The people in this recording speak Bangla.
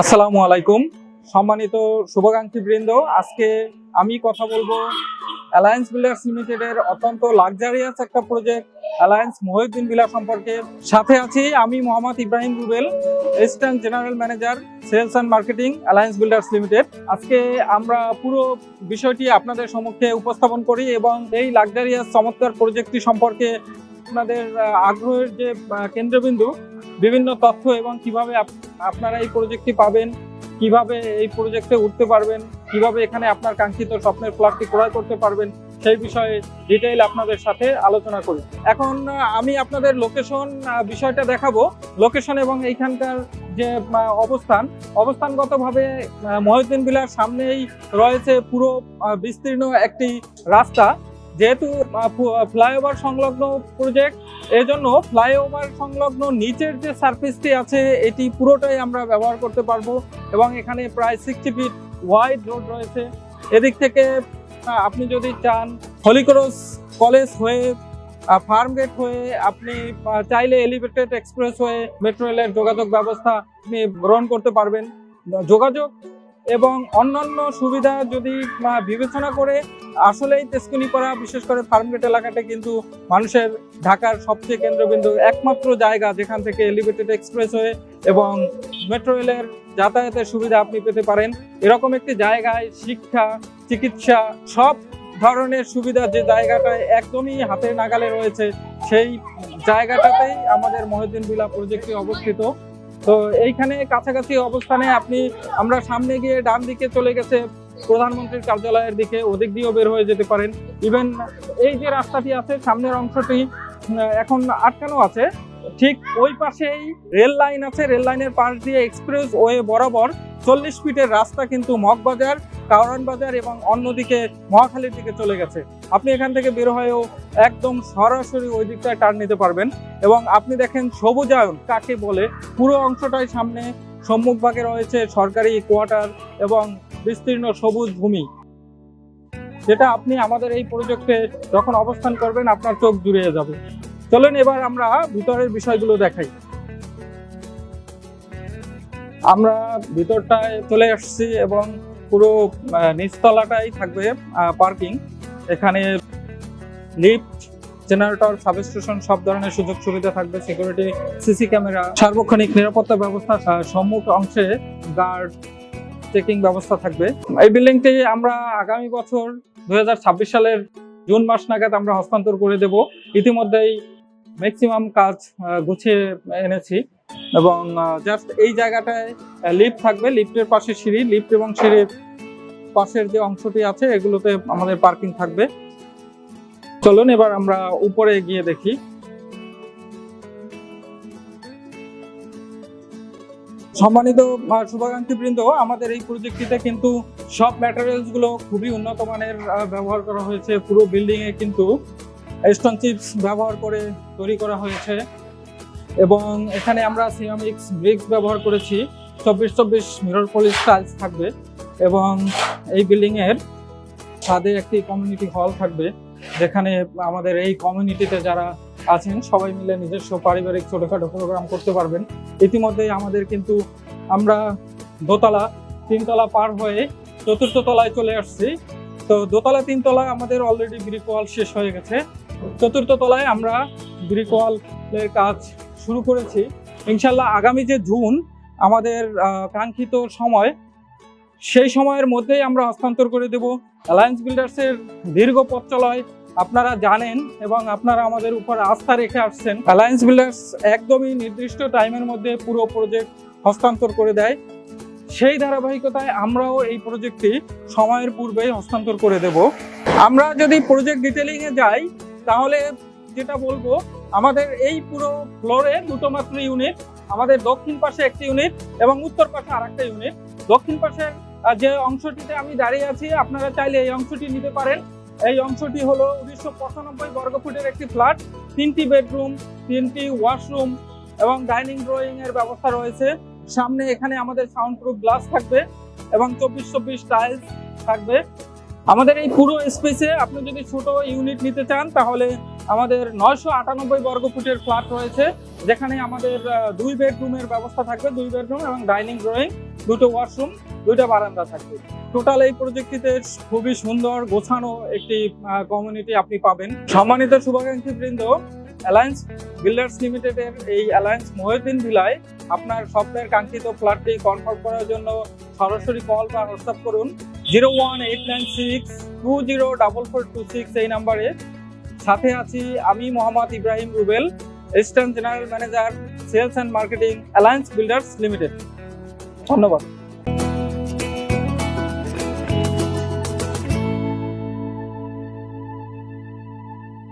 আসসালামু আলাইকুম। সম্মানিত শুভাকাঙ্ক্ষী বৃন্দ, আজকে আমি কথা বলব অ্যালায়েন্স বিল্ডার্স লিমিটেডের অত্যন্ত লাক্সারিয়াস একটা প্রজেক্ট অ্যালায়েন্স মহিউদ্দিন বিলা সম্পর্কে। সাথে আছি আমি Mohammad Ibrahim Rubel assistant general manager sales and marketing alliance builders limited আজকে আমরা পুরো বিষয়টি আপনাদের সম্মুখে উপস্থাপন করি এবং এই লাক্সারিয়াস চমৎকার প্রজেক্টটি সম্পর্কে আপনাদের আগ্রহের যে কেন্দ্রবিন্দু বিভিন্ন তথ্য এবং কীভাবে আপ- আপনারা এই প্রজেক্টটি পাবেন, কীভাবে এই প্রজেক্টে উঠতে পারবেন, কীভাবে এখানে আপনার কাঙ্ক্ষিত স্বপ্নের ফ্ল্যাটটি ক্রয় করতে পারবেন, সেই বিষয়ে ডিটেইল আপনাদের সাথে আলোচনা করি। এখন আমি আপনাদের লোকেশন বিষয়টা দেখাবো। লোকেশন এবং এইখানকার যে অবস্থান, অবস্থানগতভাবে মহিউদ্দিন বিলার সামনেই রয়েছে পুরো বিস্তীর্ণ একটি রাস্তা। যেহেতু ফ্লাইওভার সংলগ্ন প্রজেক্ট এজন্য ফ্লাইওভার সংলগ্ন নিচের যে সার্ফেসটি আছে, এটি পুরোটাই আমরা ব্যবহার করতে পারব এবং এখানে প্রায় সিক্সটি ফিট ওয়াইড রোড রয়েছে। এদিক থেকে আপনি যদি চান হলিক্রস কলেজ হয়ে ফার্ম গেট হয়ে, আপনি চাইলে এলিভেটেড এক্সপ্রেস হয়ে মেট্রো রেলের যোগাযোগ ব্যবস্থা আপনি গ্রহণ করতে পারবেন। যোগাযোগ এবং অন্যান্য সুবিধা যদি বিবেচনা করে আসলেই তেস্কুনিপাড়া বিশেষ করে ফার্মগেট এলাকাটা কিন্তু মানুষের ঢাকার সবচেয়ে কেন্দ্রবিন্দু একমাত্র জায়গা যেখান থেকে এলিভেটেড এক্সপ্রেসওয়ে এবং মেট্রো রেলের যাতায়াতের সুবিধা আপনি পেতে পারেন। এরকম একটি জায়গায় শিক্ষা, চিকিৎসা, সব ধরনের সুবিধা যে জায়গাটায় একদমই হাতের নাগালে রয়েছে, সেই জায়গাটাতেই আমাদের মহিউদ্দিন বিলা প্রজেক্টটি অবস্থিত। তো এইখানে কাছাকাছি অবস্থানে আপনি, আমরা সামনে গিয়ে ডান দিকে চলে গেছে প্রধানমন্ত্রীর কার্যালয়ের দিকে, ওদিক দিয়েও বের হয়ে যেতে পারেন। ইভেন এই যে রাস্তাটি আছে, সামনের অংশটি এখন আটকানো আছে। ঠিক ওই পাশেই রেল লাইন আছে, রেল লাইনের পাশ দিয়ে এক্সপ্রেস ওয়ে বরাবর চল্লিশ ফিটের রাস্তা কিন্তু মগবাজার কাওরান বাজার এবং অন্যদিকে মহাখালীর দিকে চলে গেছে। আপনি এখান থেকে বের হয়েও একদম সরাসরি ওই দিকটায় টার্ন নিতে পারবেন এবং আপনি দেখেন সবুজায়ন কাকে বলে, পুরো অংশটাই সামনে সম্মুখভাগে রয়েছে সরকারি কোয়ার্টার এবং বিস্তীর্ণ সবুজ ভূমি। যেটা আপনি আমাদের এই প্রজেক্টে যখন অবস্থান করবেন, আপনার চোখ জুড়িয়ে যাবে। চলুন, এবার আমরা ভিতরের বিষয়গুলো দেখাই। আমরা ভিতরটায় চলে আসছি এবং পুরো নিচতলাটাই থাকবে পার্কিং। এখানে লিফট, জেনারেটর, সাবস্টেশন, সব ধরনের সুযোগ সুবিধা থাকবে, সিকিউরিটি, সিসি ক্যামেরা, সার্বক্ষণিক নিরাপত্তা ব্যবস্থা সম্মুখ অংশে গার্ড, চেকিং ব্যবস্থা থাকবে। এই বিল্ডিংটি আমরা আগামী বছর দুই হাজার ছাব্বিশ সালের জুন মাস নাগাদ আমরা হস্তান্তর করে দেব। ইতিমধ্যেই ম্যাক্সিমাম কাজ গুছিয়ে এনেছি এবং জাস্ট এই জায়গাটায় লিফট থাকবে। লিফটের পাশে সিঁড়ি লিফট এবং সিঁড়ির পাশের যে অংশটি আছে এগুলোতে আমাদের পার্কিং থাকবে। চলুন এবার আমরা উপরে গিয়ে দেখি। সম্মানিত আহ, শুভাকাঙ্ক্ষী বৃন্দ আমাদের এই প্রজেক্টটিতে কিন্তু সব ম্যাটেরিয়ালসগুলো খুবই উন্নত মানের ব্যবহার করা হয়েছে। পুরো বিল্ডিং এ কিন্তু স্টোন চিপস ব্যবহার করে তৈরি করা হয়েছে। এবং এখানে আমরা সিরামিক্স, ব্রিক্স ব্যবহার করেছি। চব্বিশ চব্বিশ মিরর পলিশ টাইলস থাকবে এবং এই বিল্ডিংয়ের ছাদে একটি কমিউনিটি হল থাকবে, যেখানে আমাদের এই কমিউনিটিতে যারা আছেন, সবাই মিলে নিজস্ব পারিবারিক ছোটখাটো প্রোগ্রাম করতে পারবেন। ইতিমধ্যেই আমাদের কিন্তু আমরা দোতলা, তিনতলা পার হয়ে চতুর্থ তলায় চলে আসছি। তো দোতলা তিনতলা আমাদের অলরেডি ব্রিক ওয়াল শেষ হয়ে গেছে। চতুর্থ তলায় আমরা ব্রিক ওয়ালের কাজ শুরু করেছি। ইনশাল্লাহ আগামী যে জুন আমাদের কাঙ্ক্ষিত সময়, সেই সময়ের মধ্যেই আমরা হস্তান্তর করে দেব। অ্যালায়েন্স বিল্ডার্সের দীর্ঘ পথ চলায় আপনারা জানেন এবং আপনারা আমাদের উপর আস্থা রেখে আসছেন। অ্যালায়েন্স বিল্ডার্স একদমই নির্দিষ্ট টাইমের মধ্যে পুরো প্রজেক্ট হস্তান্তর করে দেয়। সেই ধারাবাহিকতায় আমরাও এই প্রজেক্টটি সময়ের পূর্বেই হস্তান্তর করে দেব। আমরা যদি প্রজেক্ট ডিটেলিংয়ে যাই তাহলে যেটা বলব, আমাদের এই পুরো ফ্লোরে দুটো মাত্র ইউনিট আমাদের দক্ষিণ পাশে একটি ইউনিট এবং উত্তর পাশে আরেকটা ইউনিট দক্ষিণ পাশের যে অংশটিতে আমি দাঁড়িয়ে আছি, আপনারা চাইলে এই অংশটি নিতে পারেন। এই অংশটি হলো উনিশশো পঁচানব্বই বর্গফুটের একটি ফ্ল্যাট তিনটি বেডরুম তিনটি ওয়াশরুম এবং ডাইনিং ড্রয়িং এর ব্যবস্থা রয়েছে। সামনে এখানে আমাদের সাউন্ড প্রুফ গ্লাস থাকবে এবং চব্বিশ চব্বিশ টাইলস থাকবে। আমাদের এই পুরো স্পেসে আপনি যদি ছোট ইউনিট নিতে চান, তাহলে আমাদের নয়শো আটানব্বই বর্গ ফুটের ফ্ল্যাট রয়েছে, যেখানে আমাদের দুই বেডরুমের ব্যবস্থা থাকবে, দুই বেডরুম এবং ডাইনিং ড্রয়িং দুটো ওয়াশরুম দুইটা বারান্দা থাকবে। টোটাল এই প্রজেক্টটিতে খুবই সুন্দর গোছানো একটি কমিউনিটি আপনি পাবেন। সম্মানিত শুভাকাঙ্ক্ষী বৃন্দ অ্যালায়েন্স বিল্ডার্স লিমিটেডের এই অ্যালায়েন্স মহিউদ্দিন ভিলায় আপনার স্বপ্নের কাঙ্ক্ষিত ফ্ল্যাটটি কনফার্ম করার জন্য সরাসরি কল বা হোয়াটসঅ্যাপ করুন। Zero one eight nine six two zero double four two six এই নাম্বারে সাথে আছি আমি Mohammad Ibrahim Rubel assistant general manager sales and marketing alliance builders limited ধন্যবাদ।